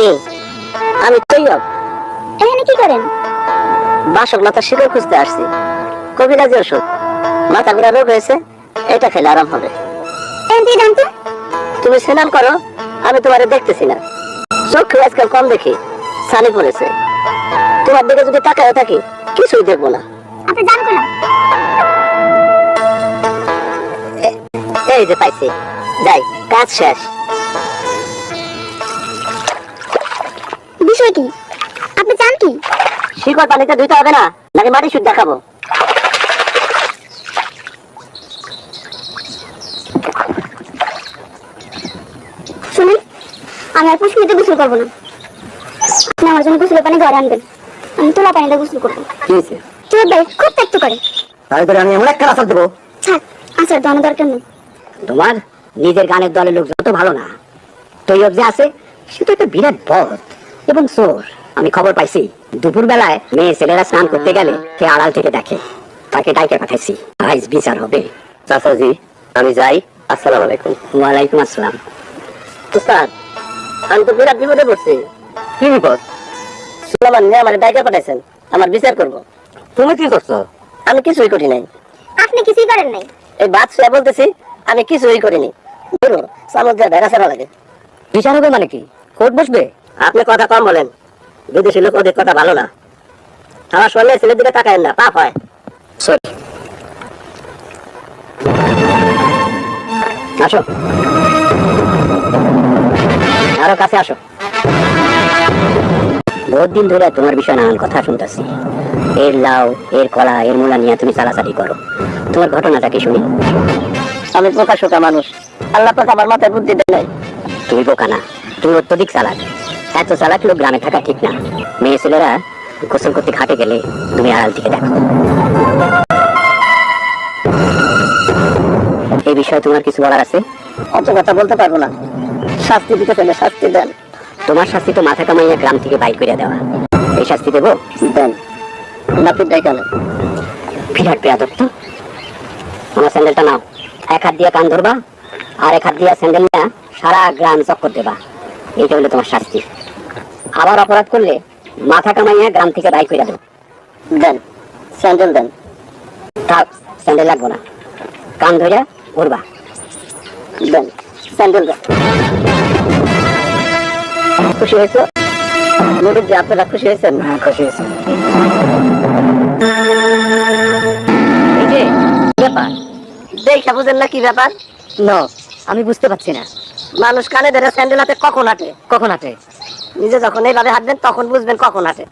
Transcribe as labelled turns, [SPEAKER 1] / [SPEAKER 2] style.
[SPEAKER 1] আমি আমি তৈয়ব।
[SPEAKER 2] এখানে কি করেন?
[SPEAKER 1] বাসক লতা শিকড় খুঁজতে আসছি। কবিরাজি ওষুধ মাথা ঘোরা রোগ হয়েছে এটা খেলে আরাম হবে। তুমি স্নান করো আমি তোমারে দেখতেছি না। চোখ আজকাল কম দেখি ছানি পড়েছে। তোমার দিকে যদি তাকায় থাকি কিছুই দেখব না। এই যে পাইছি। যাই কাজ শেষ।
[SPEAKER 2] বিষয় কি? আপনি চান কি?
[SPEAKER 1] শিকড় পানিতে ধুইতে হবে না নাকি মাটি সুদ দেখাবো
[SPEAKER 2] শুনুন আমি আর পুষ্পিতে গোসল করব না। আপনি আমার জন্য গোসলের পানি ঘরে আনবেন। আমি তোলা পানিতে গোসল করব।
[SPEAKER 1] কি হয়েছে?
[SPEAKER 2] তোর ভাই খুব ত্যাক্ত করে।
[SPEAKER 1] তারপরে আমি এমন একটা রাসল দেবো।
[SPEAKER 2] ছাড় আসার আমার দরকার নেই।
[SPEAKER 1] তোমার নিজের গানের দলের লোক যত ভালো না তৈয়ব যে আছে সে তো একটা বিরাট বধ এবং চোর আমি খবর পাইছি দুপুর বেলায় মেয়ে ছেলেরা স্নান করতে গেলে কে আড়াল থেকে দেখে তাকে ডাইকে পাঠাইছি। আইস বিচার হবে। চাচাজি আমি যাই। আসসালামু আলাইকুম। ওয়ালাইকুম আসসালাম। উস্তাদ আমি তো বিরাট বিপদে পড়ছি। কি বিপদ? সুলামান আমার ডাইকে পাঠাইছেন। আমার বিচার করব। তুমি কি করছ? আমি কিছুই করি নাই।
[SPEAKER 2] আপনি কিছুই করেন নাই।
[SPEAKER 1] এই বাদ শুয়ে বলতেছি আমি কিছুই করিনি। ধরো দিয়ে ভেড়া ছাড়া লাগে। বিচার হবে মানে কি? কোর্ট বসবে? আপনি কথা কম বলেন। বিদেশি লোক ওদের কথা ভালো না। আমার শরীরে ছেলের দিকে তাকায়েন না পাপ হয়। সরি আসো। আরও কাছে আসো। বহুত দিন ধরে তোমার বিষয় নানান কথা শুনতেছি। এর লাউ এর কলা এর মূলা নিয়ে তুমি চালাচালি করো। তোমার ঘটনাটা কি শুনি? আমি বোকা শোকা মানুষ। আল্লাহ পাক আমার মাথায় বুদ্ধি দেয় তুমি বোকা না তুমি অত্যধিক চালাক। এত চালাক লোক গ্রামে থাকা ঠিক না। মেয়ে ছেলেরা গোসল করতে ঘাটে গেলে তুমি আড়াল থেকে দেখো। এই বিষয়ে তোমার কিছু বলার আছে? অত কথা বলতে পারব না। শাস্তি দিতে পেলে শাস্তি দেন। তোমার শাস্তি তো মাথা কামাইয়া গ্রাম থেকে বাইর করে দেওয়া। এই শাস্তি দেবো? দেন। নাপিত ডাইকান বিরাট বেয়াদব তো। আমার স্যান্ডেলটা নাও। এক হাত দিয়ে কান ধরবা আর এক হাত দিয়ে স্যান্ডেল নিয়ে সারা গ্রাম চক্কর দেবা। এইটা হলো তোমার শাস্তি। আবার অপরাধ করলে মাথা কামাইয়া গ্রাম থেকে বাইক করে দেবো। দেন স্যান্ডেল দেন। থাক স্যান্ডেল লাগবো না। কান ধরে ঘুরবা। দেন স্যান্ডেল দেন। খুশি হয়েছো? যে আপনারা খুশি হয়েছেন? হ্যাঁ খুশি হয়েছেন এই যে ব্যাপার। দেখা বুঝেন না কি ব্যাপার?
[SPEAKER 3] ন। আমি বুঝতে পারছি না।
[SPEAKER 1] মানুষ কানে ধরে স্যান্ডেল হাতে কখন হাঁটে
[SPEAKER 3] কখন হাঁটে
[SPEAKER 1] নিজে যখন এইভাবে হাঁটবেন তখন বুঝবেন কখন হাঁটে